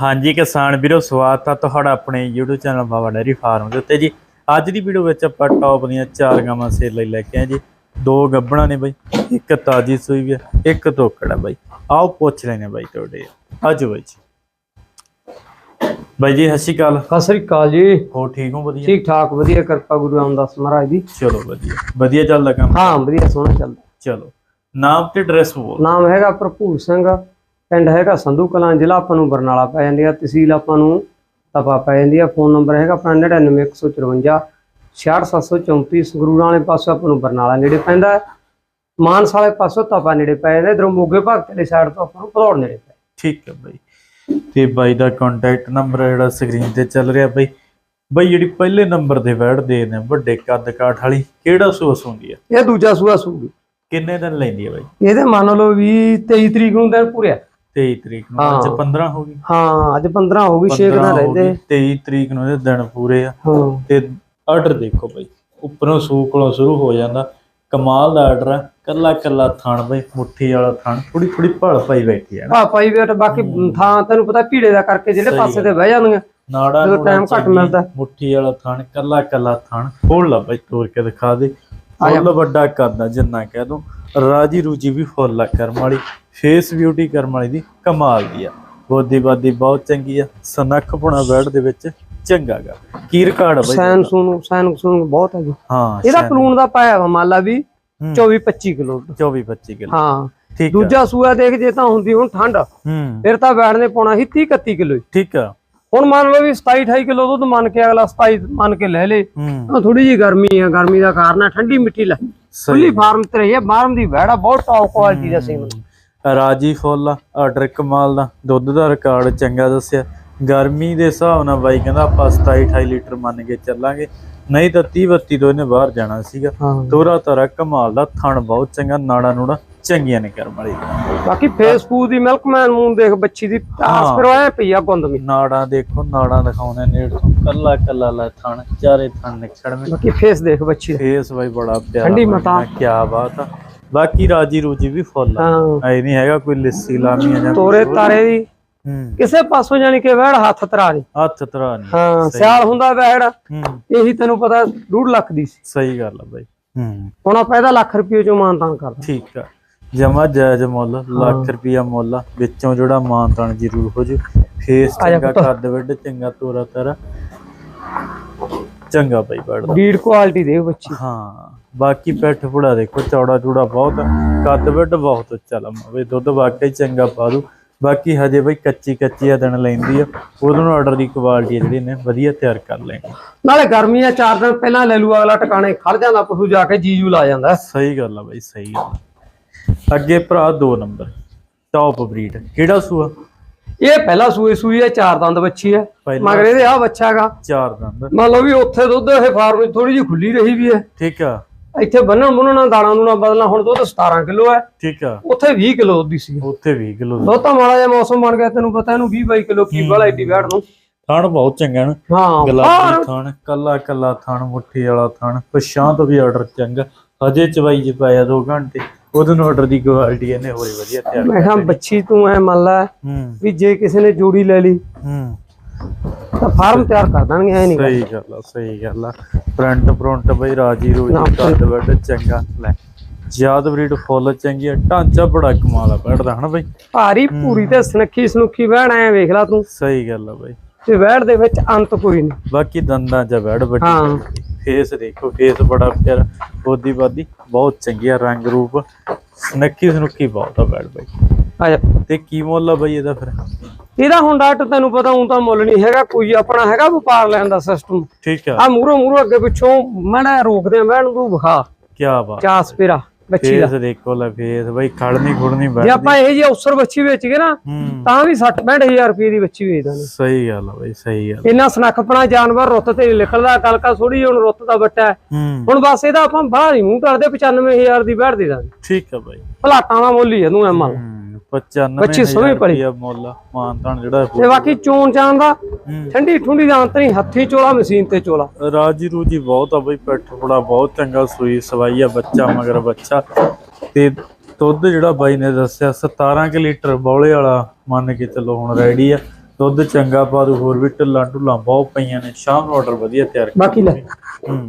ਹਾਂਜੀ ਕਿਸਾਨ ਵੀਰੋ ਸਵਾਗਤ ਆ ਤੁਹਾਡਾ ਆਪਣੇ YouTube channel Baba dairy farm ਦੇ ਉੱਤੇ ਜੀ। ਅੱਜ ਦੀ ਵੀਡੀਓ ਵਿੱਚ ਆਪਾਂ ਟੌਪ ਦੀਆਂ ਚਾਰ ਗਾਵਾਂ ਸੇਲ ਲਈ ਲੈ ਕੇ ਆਏ ਜੀ। ਦੋ ਗੱਬਣਾ ਨੇ ਬਾਈ ਇੱਕ ਤਾਜੀ ਸੂਈ ਵੀ ਇੱਕ ਤੋਕੜਾ ਬਾਈ। ਆਓ ਪੁੱਛ ਲੈਨੇ ਬਾਈ ਤੁਹਾਡੇ। ਅੱਜ ਬਾਈ ਜੀ। ਬਾਈ ਜੀ ਸਤਿ ਸ਼੍ਰੀ ਅਕਾਲ। ਸਤਿ ਸ੍ਰੀ ਅਕਾਲ ਜੀ। ਹੋ ਠੀਕ ਹੋ? ਵਧੀਆ। ਠੀਕ ਠਾਕ ਵਧੀਆ ਕਿਰਪਾ ਗੁਰੂ ਰਾਮਦਾਸ ਮਹਾਰਾਜ ਦੀ। ਚਲੋ ਵਧੀਆ। ਵਧੀਆ ਚੱਲਦਾ ਕੰਮ? ਹਾਂ ਵਧੀਆ ਸੋਹਣਾ ਚੱਲਦਾ। ਚਲੋ। ਨਾਮ ਤੇ ਐਡਰੈਸ ਬੋਲ ਨਾਮ ਹੈਗਾ ਭਰਪੂਰ ਸਿੰਘ ਪਿੰਡ ਹੈਗਾ ਸੰਧੂ ਕਲਾਂ ਜ਼ਿਲ੍ਹਾ ਆਪਾਂ ਨੂੰ ਬਰਨਾਲਾ ਪੈ ਜਾਂਦੀ ਆ ਤਹਿਸੀਲ ਆਪਾਂ ਨੂੰ ਤਪਾ ਪੈ ਜਾਂਦੀ ਆ ਫੋਨ ਨੰਬਰ ਹੈਗਾ ਆਪਣਾ 99154 66734 ਸੰਗਰੂਰਾਂ ਵਾਲੇ ਪਾਸੋਂ ਆਪਾਂ ਨੂੰ ਬਰਨਾਲਾ ਨੇੜੇ ਪੈਂਦਾ। ਮਾਨਸਾ ਵਾਲੇ ਪਾਸੋਂ ਤਪਾ ਨੇੜੇ ਪੈ ਜਾਂਦਾ ਇਧਰੋਂ ਮੋਗੇ ਭਗਤ ਵਾਲੀ ਸਾਈਡ ਤੋਂ ਆਪਾਂ ਨੂੰ ਭਦੌੜ ਨੇੜੇ ਪੈ ਠੀਕ ਹੈ ਬਾਈ। ਤੇ ਬਾਈ ਦਾ ਕੰਟੈਕਟ ਨੰਬਰ ਜਿਹੜਾ ਸਕਰੀਨ ਤੇ ਚੱਲ ਰਿਹਾ ਬਾਈ। ਬਾਈ ਜਿਹੜੀ ਪਹਿਲੇ ਨੰਬਰ ਤੇ ਵੈੜ ਦੇ ਨੇ ਵੱਡੇ ਕੱਦ ਕਾਠ ਵਾਲੀ ਕਿਹੜਾ ਸੋਸ ਹੁੰਦੀ ਹੈ ਇਹ ਦੂਜਾ ਸੂਆ ਸੂਗੀ ਕਿੰਨੇ ਦਿਨ ਲੈਂਦੀ ਹੈ ਬਾਈ? ਇਹਦੇ ਮੰਨ ਲਓ ਵੀ 23 ਤਰੀਕ ਨੂੰ ਦਿਨ ਪੂਰਿਆ 23 ਤਰੀਕ ਨੂੰ ਅੱਜ ਹਾਂ। 15 ਹੋ ਗਈ। ਹਾਂ ਅੱਜ 15 ਹੋ ਗਈ 6 ਦਿਨ 15 ਹੋ ਰਹਿੰਦੇ। ਗਈ, 23 ਤਰੀਕ ਨੂੰ ਇਹਦੇ ਦਿਨ ਪੂਰੇ ਆ। ਹਾਂ। ਤੇ ਆਰਡਰ ਦੇਖੋ ਬਾਈ ਉੱਪਰੋਂ ਸੂਕ ਕੋਲੋਂ ਸ਼ੁਰੂ ਹੋ ਜਾਂਦਾ। ਕਮਾਲ ਦਾ ਆਰਡਰ ਆ ਕੱਲਾ ਕੱਲਾ ਥਣ ਬਾਈ ਮੁੱਠੀ ਵਾਲਾ ਥਣ ਥੋੜੀ ਥੋੜੀ ਭਲ ਪਾਈ ਬੈਠੀ ਹੈ ਨਾ। ਆ ਪਾਈ ਵੇਟ ਬਾਕੀ ਥਾਂ ਤੈਨੂੰ ਪਤਾ ਭੀੜੇ ਦਾ ਕਰਕੇ ਜਿਹੜੇ ਸਹੀ ਪਾਸੇ ਤੇ ਬਹਿ ਜਾਂਦੀਆਂ ਨਾੜਾ ਜਦੋਂ ਨੂੜਾ time ਘੱਟ ਚੰਗੀ, ਮਿਲਦਾ। ਮੁੱਠੀ ਵਾਲਾ ਥਣ ਕੱਲਾ ਕੱਲਾ ਥਣ। ਫੋੜ ਲਾ ਬਾਈ ਤੋੜ ਕੇ ਦਿਖਾ ਦੇ। ਆ ਜਾ। ਫੁੱਲ ਵੱਡਾ ਕਰਦਾ ਜਿੰਨਾ ਕਹਿ ਦੂੰ। ਰਾਜੀ ਰੂਜੀ ਵੀ ਫੁੱਲ ਆ ਕਰਮ ਵਾਲੀ। ਫੇਸ ਬਿਊਟੀ ਕਰਮ ਵਾਲੀ ਦੀ ਕਮਾਲ ਦੀ ਆ। ਬੋਦੀ ਬਾਦੀ ਬਹੁਤ ਚੰਗੀ ਆ। ਸਨੱਖ ਪੁਣਾ ਬੈਡ ਦੇ ਵਿੱਚ ਚੰਗਾ ਗਾ। ਕੀ ਰਿਕਾਰਡ ਆ ਬਾਈ ਸੈਨ ਸੂਨ ਸੈਨ ਸੂਨ ਬਹੁਤ ਹੈਗੀ ਹਾਂ ਇਹਦਾ। ਪਲੂਣ ਦਾ ਪਾਇਆ ਵਾ ਮਾਲਾ ਵੀ ਹੂੰ, 24 25 ਕਿਲੋ। 24 25 ਕਿਲੋ। ਹਾਂ। ਠੀਕ ਆ। ਦੂਜਾ ਸੂਆ ਦੇਖ ਜੇ ਤਾਂ ਹੁੰਦੀ ਹੁਣ ਠੰਡ। ਹੂੰ। ਫਿਰ ਤਾਂ ਬੈਠਨੇ ਪਾਉਣਾ ਸੀ 30 31 ਕਿਲੋ ਠੀਕ ਆ। ਹੁਣ ਮੰਨ ਲਓ ਵੀ 27 28 ਕਿਲੋ ਦੁੱਧ ਮੰਨ ਕੇ ਅਗਲਾ 27 ਮੰਨ ਕੇ ਲੈ ਲੇ। ਹੂੰ। ਥੋੜੀ ਜੀ ਗਰਮੀ ਆ ਗਰਮੀ ਦਾ ਕਾਰਨ ਆ ਠੰਡੀ ਮਿੱਟੀ ਲੈ। ਖੁੱਲੀ ਫਾਰਮ ਤੇ ਰਹੀ ਹੈ ਫਾਰਮ ਦੀ ਵੈੜਾ ਬਹੁਤ ਟੌਪ ਕੁਆਲਿਟੀ ਦਾ ਸੀ ਰਾਜੀ ਫੁੱਲ ਆਰਡਰ ਕਮਾਲ ਦਾ। ਦੁੱਧ ਦਾ ਰਿਕਾਰਡ ਚੰਗਾ ਦੱਸਿਆ। ਗਰਮੀ ਦੇ ਹਿਸਾਬ ਨਾਲ ਬਾਈ ਕਹਿੰਦਾ ਆਪਾਂ 27 28 ਲੀਟਰ ਮੰਨ ਕੇ ਚੱਲਾਂਗੇ। ਨਹੀਂ ਤਾਂ 30 32 ਤੋਂ ਇਹਨੇ ਬਾਹਰ ਜਾਣਾ ਸੀਗਾ। ਤੋਰਾ ਤਰਾ ਕਮਾਲ ਦਾ ਥਣ ਬਹੁਤ ਚੰਗਾ ਨਾੜਾ ਨੂੜਾ ਚੰਗੀਆਂ ਨੇ ਕਰਮ ਵਾਲੀ। ਬਾਕੀ ਫੇਸਬੁੱਕ ਦੀ ਮਿਲਕਮੈਨ ਮੂਨ ਦੇਖ ਬੱਚੀ ਦੀ ਆਸ ਹਾਂ। ਕਰਵਾਇਆ ਪਈ ਆ ਗੁੰਦਮੀ ਨਾੜਾ ਦੇਖੋ ਨਾੜਾ ਦਿਖਾਉਣੇ ਨੇੜ ਤੋਂ। ਕੱਲਾ ਕੱਲਾ ਲੈ ਥਣ ਚਾਰੇ ਥਣ ਨਿਕੜਵੇਂ ਬਾਕੀ ਫੇਸ ਦੇਖ ਬੱਚੀ ਫੇਸ ਬਾਈ ਬੜਾ ਪਿਆਰਾ ਠੰਡੀ ਮਤਾ। ਕਿਆ ਬਾਤ ਆ। ਬਾਕੀ ਰਾਜੀ ਰੂਜੀ ਵੀ ਫੁੱਲ ਆ। ਹਾਂ। ਐ ਨਹੀਂ ਹੈਗਾ ਕੋਈ ਲਿੱਸੀ ਲਾਮੀਆਂ ਜਾਂ ਤੋਰੇ ਤਾਰੇ ਦੀ ਕਿਸੇ ਪਾਸੋਂ ਜਾਣੀ ਕਿ ਵਹਿੜ ਹੱਥ ਤਰਾ ਨਹੀਂ। ਹੱਥ ਤਰਾ ਨਹੀਂ। ਹਾਂ। ਸਿਆਲ ਹੁੰਦਾ ਵਹਿੜ। ਹੂੰ। ਇਹੀ ਤੈਨੂੰ ਪਤਾ 2 ਲੱਖ ਦੀ ਸੀ। ਸਹੀ ਗੱਲ ਆ ਬਾਈ। ਹੂੰ। ਹੁਣ ਆਪਾਂ ਇਹਦਾ ਲੱਖ ਰੁਪਏ ਚੋਂ ਮਾਨਤਾਨ ਕਰਦਾ ਠੀਕ ਆ। ਜਮਾ ਜਾਇਜ਼ ਮੁੱਲ ਲੱਖ ਰੁਪਿਆ ਮੁੱਲ ਵਿੱਚੋਂ ਜਿਹੜਾ ਮਾਨਤਾਨ ਜ਼ਰੂਰ ਹੋ ਜੂ। ਫੇਸ ਚੰਗਾ। ਕੱਦ ਵੱਡ ਚੰਗਾ ਤੋਰਾ ਤਰਾ। ਚੰਗਾ ਬਾਈ ਬੜਦਾ ਬੀਡ ਕੁਆਲਿਟੀ ਦੇ ਬੱਚੀ। ਹਾਂ। ਬਾਕੀ ਪੈਠ ਪੁੜਾ ਦੇਖੋ ਚੌੜਾ ਚੂੜਾ ਬਹੁਤ ਕੱਦ ਵੱਡ ਬਹੁਤ ਉੱਚਾ ਲੰਮਾ। ਬਈ ਦੁੱਧ ਵਾਕਈ ਚੰਗਾ ਪਾ ਦੂ। ਬਾਕੀ ਹਜੇ ਬਈ ਕੱਚੀ ਕੱਚੀ ਆ ਦਿਨ ਲੈਂਦੀ ਆ। ਉਹਦੋਂ ਆਰਡਰ ਦੀ ਕੁਆਲਿਟੀ ਜਿਹੜੀ ਨੇ ਵਧੀਆ ਤਿਆਰ ਕਰ ਲੈਣੀ। ਨਾਲੇ ਗਰਮੀ ਆ ਚਾਰ ਦਿਨ ਪਹਿਲਾਂ ਲੈ ਲੂ ਅਗਲਾ ਟਿਕਾਣੇ ਖੜ ਜਾਂਦਾ ਪਸ਼ੂ ਜਾ ਕੇ ਜੀਜੂ ਲਾ ਜਾਂਦਾ। ਸਹੀ ਗੱਲ ਆ ਬਾਈ ਸਹੀ ਗੱਲ ਆ। ਅੱਗੇ ਭਰਾ 2 ਨੰਬਰ ਟੌਪ ਬਰੀਡ ਕਿਹੜਾ ਸੂਆ? ਇਹ ਪਹਿਲਾ ਸੂਈ ਸੂਈ ਹੈ ਚਾਰ ਦੰਦ ਬੱਚੀ ਹੈ ਮਗਰ ਇਹਦੇ ਆ ਬੱਚਾ ਹੈਗਾ। ਚਾਰ ਦੰਦ। ਮੰਨ ਲਓ ਵੀ ਉੱਥੇ ਦੁੱਧ ਇਹ ਫਾਰਮ ਥੋੜੀ ਜਿਹੀ ਖੁੱਲੀ ਰਹੀ ਵੀ ਹੈ ਠੀਕ ਆ। ਇੱਥੇ ਬੰਨਣ ਬੰਨਣਾ ਦਾਣਾ ਦੂਣਾ ਬਦਲਣਾ ਹੁਣ ਦੁੱਧ 17 ਕਿਲੋ ਹੈ। ਠੀਕ ਆ। ਉੱਥੇ 20 ਕਿਲੋ ਦੁੱਧ ਦੀ ਸੀ। ਉੱਥੇ 20 ਕਿਲੋ ਦੁੱਧ। ਤਾਂ ਮਾੜਾ ਜਿਹਾ ਮੌਸਮ ਬਣ ਗਿਆ ਤੈਨੂੰ ਪਤਾ ਇਹਨੂੰ 20 22 ਕਿਲੋ ਕੀ ਵਾਲਾ ਏਡੀ ਵੈੜ ਨੂੰ। ਥਣ ਬਹੁਤ ਚੰਗਾ ਨਾ। ਹਾਂ ਗੁਲਾਬੀ ਥਣ ਕੱਲਾ ਕੱਲਾ ਥਣ ਮੁੱਠੀ ਵਾਲਾ ਥਣ। ਪਛਾਂ ਤੋਂ ਵੀ ਆਰਡਰ ਚੰਗਾ। ਹਜੇ ਚਵਾਈ ਚ ਪਾਇਆ 2 ਘੰਟੇ ਉਹਦੋਂ ਨੂੰ ਆਰਡਰ ਦੀ ਕੁਆਲਿਟੀ ਇਹਨੇ ਹੋਰੀ ਵਧੀਆ ਤਿਆਰ ਮੈਂ ਕਿਹਾ ਬੱਚੀ ਤੂੰ ਐ ਮੰਨ ਲੈ ਵੀ ਜੇ ਕਿਸੇ ਨੇ ਜੋੜੀ ਲੈ ਲਈ ਹੂੰ। ਤਾਂ ਫਾਰਮ ਤਿਆਰ ਕਰ ਦੇਣਗੇ ਐ ਨਹੀਂ ਸਹੀ ਗੱਲ ਆ ਸਹੀ ਗੱਲ ਆ। ਫਰੰਟ ਫਰੰਟ ਬਈ ਰਾਜੀ ਰੋਜੀ ਕੱਦ ਵੱਡ ਚੰਗਾ। ਲੈ ਜਿਆਦ ਬਰੀਡ ਫੁੱਲ ਚੰਗੀ ਆ ਢਾਂਚਾ ਬੜਾ ਕਮਾਲ ਆ ਬੈਠਦਾ ਹਨਾ ਬਈ? ਭਾਰੀ ਪੂਰੀ ਤੇ ਸੁਨੱਖੀ ਸੁਨੱਖੀ ਵਹਿਣ ਐ ਵੇਖ ਲੈ ਤੂੰ। ਸਹੀ ਗੱਲ ਆ ਬਈ। ਤੇ ਵਹਿੜ ਦੇ ਵਿੱਚ ਅੰਤ ਕੋਈ ਨਹੀਂ ਬਾਕੀ ਦੰਦਾਂ 'ਚ ਬੈੜ ਵੱਡੀ ਹਾਂ। ਫੇਸ ਦੇਖੋ ਫੇਸ ਬੜਾ ਪਿਆਰਾ ਬੋਦੀ ਬਾਦੀ ਬਹੁਤ ਚੰਗੀ ਆ ਰੰਗ ਰੂਪ। ਸਨੱਖੀ ਸਨੁੱਖੀ ਬਹੁਤ ਆ ਬੈੜ ਬਈ ਆ ਤੇ ਕੀ ਮੁੱਲ ਆ ਬਈ ਇਹਦਾ ਫਿਰ? ਇਹਦਾ ਹੁਣ ਡਾਕਟਰ ਤੈਨੂੰ ਪਤਾ ਹੁਣ ਤਾਂ ਮੁੱਲ ਨਹੀਂ ਹੈਗਾ ਕੋਈ ਆਪਣਾ ਹੈਗਾ ਵਪਾਰ ਲੈਣ ਦਾ ਸਿਸਟਮ ਠੀਕ ਆ। ਆ ਮੂਰੋ ਮੂਰੋ ਅੱਗੇ ਪਿੱਛੋਂ ਮੈਂ ਰੋਕਦੇ ਆ ਮੈਂ ਤੂੰ ਵਿਖਾ। ਕੀ ਬਾਤ ਚਾਸ ਪੇਰਾ ਬੱਚੀ ਦਾ। ਫੇਸ ਦੇਖੋ ਲੈ ਫੇਸ ਬਈ ਖੜਨੀ ਖੁੜਨੀ ਜੇ ਬੈਠਦੀ ਆਪਾਂ ਇਹ ਜੀ ਅਫਸਰ ਬੱਚੀ ਵੇਚ ਗਏ ਨਾ ਹੂੰ। ਤਾਂ ਵੀ 60 65000 ਰੁਪਏ ਦੀ ਬੱਚੀ ਵੇਚ ਦਾਂਗੇ। ਸਹੀ ਗੱਲ ਆ ਬਈ ਸਹੀ ਗੱਲ ਇੰਨਾ ਸਨੱਖਪਣਾ ਜਾਨਵਰ ਰੁੱਤ ਤੇ ਨਿਕਲਦਾ ਕਲਕਾ ਥੋੜੀ ਹੁਣ ਰੁੱਤ ਦਾ ਬੱਟਾ ਹੈ। ਹੂੰ। ਹੁਣ ਬਸ ਇਹਦਾ ਆਪਾਂ ਬਾਹਰ ਹੀ ਮੂੰਹ ਕਰਦੇ 95000 ਦੀ ਬੈਠ ਦੇ ਦਾਂਗੇ। ਠੀਕ ਆ ਬਈ। ਭਲਾਟਾਂ ਦਾ ਮੁੱਲ ਹੀ ਹੈ ਤੂੰ ਐ ਮੰਨ ਲਾ। ਹੂੰ। 95 ਬੱਚੀ ਸੋਹਣੀ ਪਲੀ। ਰੁਪਈਆ ਮੁੱਲ ਆ, ਮਾਨਤਾਨ ਜਿਹੜਾ ਤੇ ਬਾਕੀ ਚੋਣ ਚਾਣ ਦਾ ਹੂੰ। ਠੰਡੀ ਠੁੰਡੀ ਦਾ ਅੰਤ ਨਹੀਂ ਹੱਥੀ ਚੋਲਾ ਮਸ਼ੀਨ ਤੇ ਚੋਲਾ। ਰਾਜੀ ਰੂਜੀ ਬਹੁਤ ਆ ਬਈ ਪਿੱਠ ਬੜਾ ਬਹੁਤ ਚੰਗਾ ਸੂਈ ਸਵਾਈ ਆ ਬੱਚਾ ਮਗਰ ਬੱਚਾ। ਤੇ ਦੁੱਧ ਜਿਹੜਾ ਬਾਈ ਨੇ ਦੱਸਿਆ 17 ਕਿ ਲੀਟਰ ਬੌਲੇ ਵਾਲਾ ਮੰਨ ਕੇ ਚੱਲੋ ਹੁਣ ਰੈਡੀ ਆ। ਦੁੱਧ ਚੰਗਾ ਪਾ ਦੂ ਹੋਰ ਵੀ ਢਿੱਲਾਂ ਢੁੱਲਾਂ ਬਹੁਤ ਪਈਆਂ ਨੇ ਸ਼ਾਮ ਨੂੰ ਆਰਡਰ ਵਧੀਆ ਤਿਆਰ ਕਰ ਬਾਕੀ ਲੈ।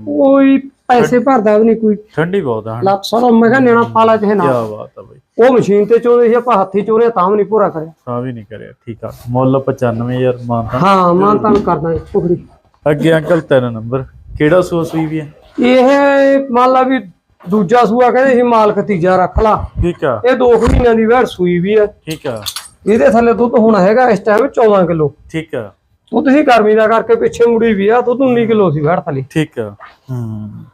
ਕੋਈ ਪੈਸੇ ਭਰਦਾ ਵੀ ਨਹੀਂ ਕੋਈ। ਠੰਡੀ ਬਹੁਤ ਆ ਲੱਖ ਸੌ ਦਾ ਮੈਂ ਕਿਹਾ ਨਿਆਣਾ ਪਾਲਾ ਚਾਹੇ ਨਾ। ਕੀ ਬਾਤ ਆ ਬਈ। ਉਹ ਮਸ਼ੀਨ ਤੇ ਚੋਦੇ ਸੀ ਆਪਾਂ ਹੱਥੀ ਚੋਰੇ ਤਾਂ ਵੀ ਨਹੀਂ ਪੂਰਾ ਕਰਿਆ। ਤਾਂ ਵੀ ਨਹੀਂ ਕਰਿਆ ਠੀਕ ਆ। ਮੁੱਲ 95000 ਮਾਨਤਾ ਹਾਂ ਮਾਨ ਤਾਨ ਕਰਦਾ ਪੁਖੜੀ ਅੱਗੇ ਅੰਕਲ ਤੇਰਾ ਨੰਬਰ। ਕਿਹੜਾ ਸੂਆ ਸੂਈ ਵੀ ਹੈ ਇਹ ਮੰਨ ਲਾ ਵੀ ਦੂਜਾ ਸੂਆ ਕਹਿੰਦੇ ਸੀ ਮਾਲਕ ਤੀਜਾ ਰੱਖ ਲਾ। ਠੀਕ ਆ। ਇਹ 2 ਮਹੀਨਿਆਂ ਦੀ ਵੈੜ ਸੂਈ ਵੀ ਆ। ਠੀਕ ਆ। ਇਹਦੇ ਥੱਲੇ ਦੁੱਧ ਹੋਣਾ ਹੈਗਾ ਇਸ ਟਾਈਮ 14 ਕਿਲੋ। ਠੀਕ ਆ। ਉਹ ਤੁਸੀਂ ਗਰਮੀ ਦਾ ਕਰਕੇ ਪਿੱਛੇ ਮੁੜੀ ਵੀ ਆ ਦੁੱਧ 19 ਕਿਲੋ ਸੀ ਵੈੜ ਥੱਲੇ। ਠੀਕ ਆ। ਹੂੰ।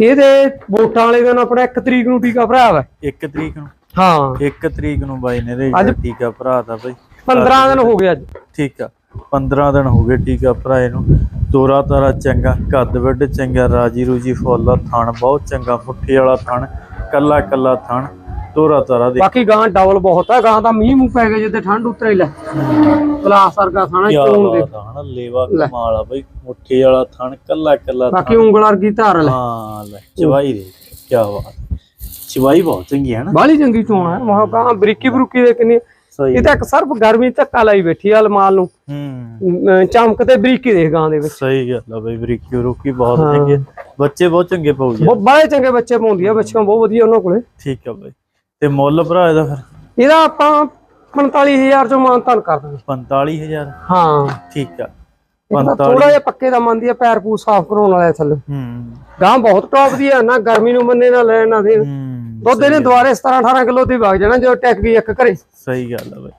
ਇਹਦੇ ਵੋਟਾਂ ਵਾਲੇ ਦਿਨ ਆਪਣਾ 1 ਤਰੀਕ ਨੂੰ ਟੀਕਾ ਭਰਾਇਆ ਵਾ। 1 ਤਰੀਕ ਨੂੰ? ਹਾਂ। 1 ਤਰੀਕ ਨੂੰ ਬਾਈ ਨੇ ਦੇ ਅੱਜ- ਟੀਕਾ ਭਰਾ ਦਾ ਬਈ। 15 ਦਿਨ ਹੋ ਗਏ ਅੱਜ। ਠੀਕ ਆ 15 ਦਿਨ ਹੋ ਗਏ ਟੀਕਾ ਭਰਾਏ ਨੂੰ ਤੋਰਾ ਤਾਰਾ ਚੰਗਾ ਕੱਦ ਵੱਡ ਚੰਗਾ ਰਾਜੀ ਰੂਜੀ ਫੁੱਲ ਥਣ ਬਹੁਤ ਚੰਗਾ ਮੁੱਠੀ ਵਾਲਾ ਥਣ ਕੱਲਾ ਕੱਲਾ ਥਣ। ਤੋਰਾ ਤਾਰਾ ਦੇ ਬਾਕੀ ਗਾਂ ਡਬਲ ਬਹੁਤ ਆ ਗਾਂ ਦਾ ਮੀਂਹ ਮੂੰਹ ਪੈ ਗਿਆ ਜਿੱਦੇ ਠੰਡ ਉਤਰੇ ਲੈ। ਗਲਾਸ ਵਰਗਾ ਕੀ ਚੋਣ ਦੇ। ਹਨਾ ਲੇਵਾ ਕਮਾਲ ਆ ਬਈ ਮੁੱਠੀ ਵਾਲਾ ਥਣ ਕੱਲਾ ਕੱਲਾ ਬਾਕੀ ਉਂਗਲ ਵਰਗੀ ਧਾਰ ਲੈ। ਹਾਂ ਲੈ ਚਵਾਈ ਦੇ ਕੀ ਬਾਤ। ਚਵਾਈ ਬਹੁਤ ਚੰਗੀ ਹੈ ਨਾ ਬਾਹਲੀ ਚੰਗੀ ਚੋਣ ਹੈ ਮਹਾ ਗਾਂ ਬਰੀਕੀ ਬਰੂਕੀ ਦੇ ਕਿੰਨੀ ਇਹ ਤਾਂ ਇੱਕ ਸਰਫ ਗਰਮੀ ਧੱਕਾ ਲਾਈ ਬੈਠੀ ਆ ਮਾਲ ਨੂੰ। ਹੂੰ। ਚਮਕ ਤੇ ਬਰੀਕੀ ਦੇ ਗਾਂ ਦੇ ਵਿੱਚ। ਸਹੀ ਗੱਲ ਆ ਬਈ ਬਰੀਕੀ ਰੁਕੀ ਬਹੁਤ ਚੰਗੀ। ਬੱਚੇ ਬਹੁਤ ਚੰਗੇ ਪਾਉਗੇ ਬਹੁਤ ਬਾਹਲੇ ਚੰਗੇ ਬੱਚੇ ਪਾਉਂਦੀ ਆ ਬੱਚੀਆਂ ਬਹੁਤ ਵਧੀਆ ਉਹਨਾਂ ਕੋਲੇ। ਠੀਕ ਆ ਬਈ। ਤੇ ਮੁੱਲ ਭਰਾ ਇਹਦਾ ਫਿਰ? ਇਹਦਾ ਆਪਾਂ 45000 ਚੋਂ ਮਾਨ ਤਾਨ ਕਰ ਦਾਂਗੇ। 45000 ਹਾਂ। ਠੀਕ ਆ। ਥੋੜਾ 45 ਜਿਹਾ ਪੱਕੇ ਦਾ ਮੰਨਦੀ ਆ ਪੈਰ ਪੂ ਸਾਫ਼ ਕਰਾਉਣ ਵਾਲੇ ਥੱਲੇ। ਹੂੰ। ਗਾਂ ਬਹੁਤ ਟੌਪ ਦੀ ਆ ਨਾ ਗਰਮੀ ਨੂੰ ਮੰਨੇ ਨਾ ਲੈਣ ਨਾ ਦੇ ਹੂੰ ਦੁੱਧ ਇਹਨੇ ਦੁਆਰੇ 17 18 ਕਿਲੋ ਦੀ ਵਗ ਜਾਣਾ ਜਦੋਂ ਟੈਕ ਗਈ ਇੱਕ ਘਰੇ। ਸਹੀ ਗੱਲ ਆ ਬਈ।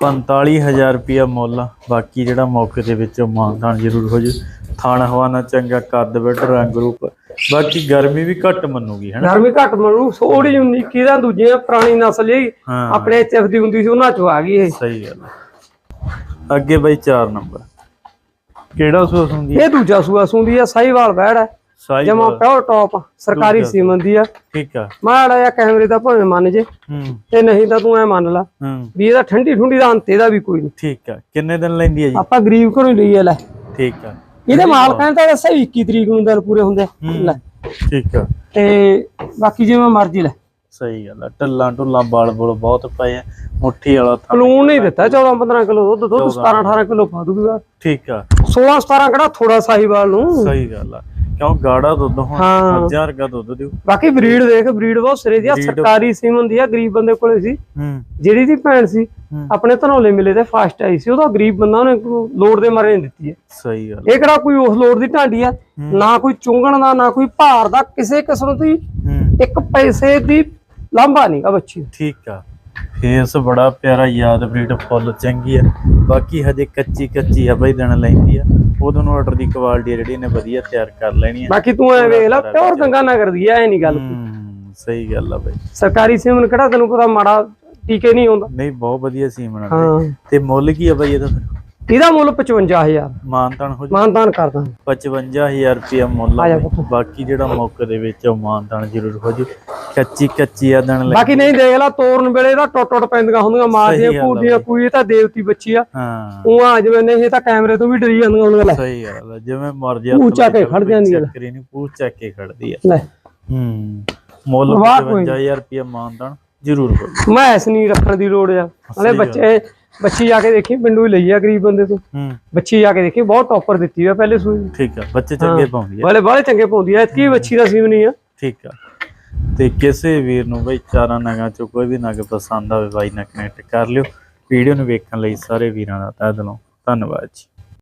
45000 ਰੁਪਿਆ ਮੁੱਲ ਆ। ਬਾਕੀ ਜਿਹੜਾ ਮੌਕੇ ਦੇ ਵਿੱਚ ਮਾਨਦਾਨ ਜ਼ਰੂਰ ਹੋ ਜੂ ਥਾਣ ਹਵਾਨਾ ਚੰਗਾ ਕੱਦ ਵੱਡ ਰੰਗ ਰੂਪ। ਬਾਕੀ ਗਰਮੀ ਵੀ ਘੱਟ ਮੰਨੂਗੀ ਹਨਾ? ਗਰਮੀ ਘੱਟ ਮਰੂ ਥੋੜੀ ਜਿਹੀ ਕਿਹਦਾ ਦੂਜੀਆਂ ਪੁਰਾਣੀ ਨਸਲ ਹੀ ਹਾਂ। ਆਪਣੇ ਐਚਐਫ ਦੀ ਹੁੰਦੀ ਸੀ ਉਹਨਾਂ ਚੋਂ ਆ ਗਈ ਇਹ। ਸਹੀ ਗੱਲ। ਅੱਗੇ ਬਈ 4 ਨੰਬਰ। ਕਿਹੜਾ ਸੂਸ ਹੁੰਦੀ ਇਹ ਦੂਜਾ ਸੂਆ ਸੁੰਦੀ ਆ ਸਾਈਵਾਲ ਬੈੜ ਹੈ। ਸਾਈ ਜਮਾ ਪਿਓਰ ਟੌਪ ਸਰਕਾਰੀ ਦੂਜਾ ਸੀਮਨ ਦੀ ਆ। ਠੀਕ ਆ। ਮਾੜਾ ਜਿਹਾ ਕੈਮਰੇ ਦਾ ਭਾਵੇਂ ਮੰਨ ਜੇ। ਹੂੰ। ਤੇ ਨਹੀਂ ਤਾਂ ਤੂੰ ਐ ਮੰਨ ਲਾ ਹੂੰ। ਵੀ ਇਹਦਾ ਠੰਡੀ ਠੁੰਡੀ ਦਾ ਅੰਤ ਇਹਦਾ ਵੀ ਕੋਈ ਨਹੀਂ। ਠੀਕ ਆ। ਕਿੰਨੇ ਦਿਨ ਲੈਂਦੀ ਹੈ ਜੀ? ਆਪਾਂ ਗਰੀਬ ਘਰੋਂ ਹੀ ਲਈ ਆ ਲੈ। ਠੀਕ ਆ। ਇਹਦੇ ਮਾਲਕਾਂ ਨੇ ਤਾਂ ਦੱਸਿਆ 21 ਤਰੀਕ ਨੂੰ ਦਿਨ ਪੂਰੇ ਹੁੰਦੇ। ਲੈ। ਠੀਕ ਆ। ਤੇ ਬਾਕੀ ਜਿਵੇਂ ਮਰਜ਼ੀ ਲੈ। ਸਹੀ ਗੱਲ ਆ ਟੱਲਾਂ ਟੁੱਲਾਂ ਬਾਲ ਬੁਲ ਬਹੁਤ ਪਏ ਆ ਮੁੱਠੀ ਵਾਲਾ ਥਾਂ ਪਲੂਨ ਨਹੀਂ ਦਿੱਤਾ 14 15 ਕਿਲੋ ਦੁੱਧ ਦੁੱਧ 17 18 ਕਿਲੋ। ਪਾ ਦੂਗੀ ਠੀਕ ਆ। 16 17 ਕਿਹੜਾ ਥੋੜਾ ਸਾਹੀਵਾਲ ਨੂੰ। ਸਹੀ ਗੱਲ ਆ। ਕਿਉਂ ਗਾੜਾ ਦੁੱਧ ਹੁਣ? ਹਾਂ। ਮੱਝਾਂ ਵਰਗਾ ਦੁੱਧ ਦਿਓ। ਬਾਕੀ ਬਰੀਡ ਦੇਖ ਬਰੀਡ ਬਹੁਤ ਸਿਰੇ ਦੀ ਆ ਸਰਕਾਰੀ ਸੀਮਨ ਦੀ ਆ ਗਰੀਬ ਬੰਦੇ ਕੋਲੇ ਸੀ। ਹੂੰ। ਜਿਹੜੀ ਦੀ ਭੈਣ ਸੀ ਹੂੰ। ਆਪਣੇ ਧਨੌਲੇ ਮਿਲੇ ਤੇ ਫਾਸਟ ਆਈ ਸੀ ਉਹਦਾ ਗਰੀਬ ਬੰਦਾ ਉਹਨੇ ਲੋੜ ਦੇ ਮਾਰੇ ਨਹੀਂ ਦਿੱਤੀ ਹੈ ਸਹੀ ਗੱਲ ਇਹ ਕਿਹੜਾ ਕੋਈ ਉਸ ਲੋੜ ਦੀ ਢਾਂਡੀ ਆ? ਨਾ ਕੋਈ ਚੁੰਗਣ ਦਾ ਨਾ ਕੋਈ ਭਾਰ ਦਾ ਕਿਸੇ ਕਿਸਮ ਦੀ ਹੂੰ। ਇੱਕ ਪੈਸੇ ਦੀ ਲਾਂਭਾ ਨਹੀਂ ਆ ਬੱਚੀ। ਠੀਕ ਆ। ਫੇਸ ਬੜਾ ਪਿਆਰਾ ਯਾਦ ਬਰੀਡ ਫੁੱਲ ਚੰਗੀ ਆ। ਬਾਕੀ ਹਜੇ ਕੱਚੀ ਕੱਚੀ ਆ ਬਈ ਦਿਨ ਲੈਂਦੀ ਆ। ਉਦੋਂ ਨੂੰ ਆਰਡਰ ਦੀ ਕੁਆਲਿਟੀ ਜਿਹੜੀ ਨੇ ਵਧੀਆ ਤਿਆਰ ਕਰ ਲੈਣੀ ਆ। ਬਾਕੀ ਤੂੰ ਐ ਵੇਖ ਲੈ ਪਿਓਰ ਗੰਗਾ ਨਗਰ ਦੀ ਐ ਨਹੀਂ ਗੱਲ ਸਹੀ ਗੱਲ ਆ ਬਈ। ਸਰਕਾਰੀ ਸੀਮਨ ਕਿਹੜਾ ਤੈਨੂੰ ਪਤਾ ਮਾੜਾ ਟੀਕੇ ਨਹੀਂ ਆਉਂਦਾ। ਨਹੀਂ ਬਹੁਤ ਵਧੀਆ ਸੀ ਮਨਾ ਹਾਂ। ਤੇ ਮੁੱਲ ਕੀ ਆ ਬਈ ਇਹਦਾ ਫਿਰ? ਇਹਦਾ ਮੁੱਲ 55000 ਮਾਨਤਾਨ ਹੋ ਜੂ ਮਾਨਤਾਨ ਕਰਦਾ। 55000 ਰੁਪਇਆ ਮੁੱਲ ਆ ਆ ਜਾ ਬਈ। ਪੁੱਤ। ਬਾਕੀ ਜਿਹੜਾ ਮੌਕੇ ਦੇ ਵਿੱਚ ਉਹ ਮਾਨਤਾਨ ਜ਼ਰੂਰ ਹੋ ਜੂ ਕੱਚੀ ਕੱਚੀ ਆ ਦਿਨ ਲੈ ਬਾਕੀ ਨਹੀਂ ਦੇਖ ਲਾ ਤੋਰਨ ਵੇਲੇ ਦਾ ਟੁੱਟ ਟੁੱਟ ਪੈਂਦੀਆਂ ਹੁੰਦੀਆਂ ਮਾਰਦੀਆਂ ਸਹੀ ਗੱਲ ਆ ਕੂਦੀਆਂ ਕੋਈ ਇਹ ਤਾਂ ਦੇਵਤੀ ਬੱਚੀ ਆ। ਹਾਂ। ਉਹ ਆ ਜਿਵੇਂ ਨਹੀਂ ਇਹ ਤਾਂ ਕੈਮਰੇ ਤੋਂ ਵੀ ਡਰੀ ਜਾਂਦੀਆਂ ਹੁੰਦੀਆਂ ਲੈ। ਸਹੀ ਗੱਲ ਆ ਜਿਵੇਂ ਮਰਜ਼ੀ ਪੂਛ ਚੱਕ ਕੇ ਖੜ ਜਾਂਦੀ ਆ। ਚੱਕਰੀ ਨਹੀਂ ਪੂਛ ਚੱਕ ਕੇ ਖੜਦੀ ਆ। ਲੈ। ਹੂੰ। ਮੁੱਲ ਵਾਹ ਕੋਈ 55000 ਰੁਪਇਆ ਮਾਨਤਾਨ। ਜ਼ਰੂਰ ਮੈਂ ਐਸ ਨਹੀਂ ਰੱਖਣ ਦੀ ਲੋੜ ਆ। ਸਹੀ ਬੱਚੇ ਬੱਚੀ ਜਾ ਕੇ ਦੇਖੀ ਪਿੰਡੂ ਹੀ ਲਈ ਆ ਗਰੀਬ ਬੰਦੇ ਤੋਂ। ਬੱਚੀ ਜਾ ਕੇ ਦੇਖੀ ਬਹੁਤ ਟੌਪਰ ਦਿੱਤੀ ਆ ਪਹਿਲੇ ਸੂਈ। ਠੀਕ ਆ ਬੱਚੇ ਚੰਗੇ ਪਾਉਂਦੀ ਆ। ਵਾਲੇ ਬਾਲੇ ਚੰਗੇ ਪਾਉਂਦੀ ਆ ਇਤਕੀ ਬੱਚੀ ਦਾ ਸੀਮ ਨਹੀਂ ਆ। ਠੀਕ ਆ। ਤੇ ਕਿਸੇ ਵੀਰ ਨੂੰ ਬਈ ਚਾਰਾਂ ਨਗਾਂ ਚੋਂ ਕੋਈ ਵੀ ਨਗ ਪਸੰਦ ਆਵੇ ਬਾਈ ਨਾਲ ਕਨੈਕਟ ਕਰ ਲਿਓ। ਵੀਡੀਓ ਨੂੰ ਵੇਖਣ ਲਈ ਸਾਰੇ ਵੀਰਾਂ ਦਾ ਤਹਿ ਦਿਲੋਂ ਧੰਨਵਾਦ ਜੀ।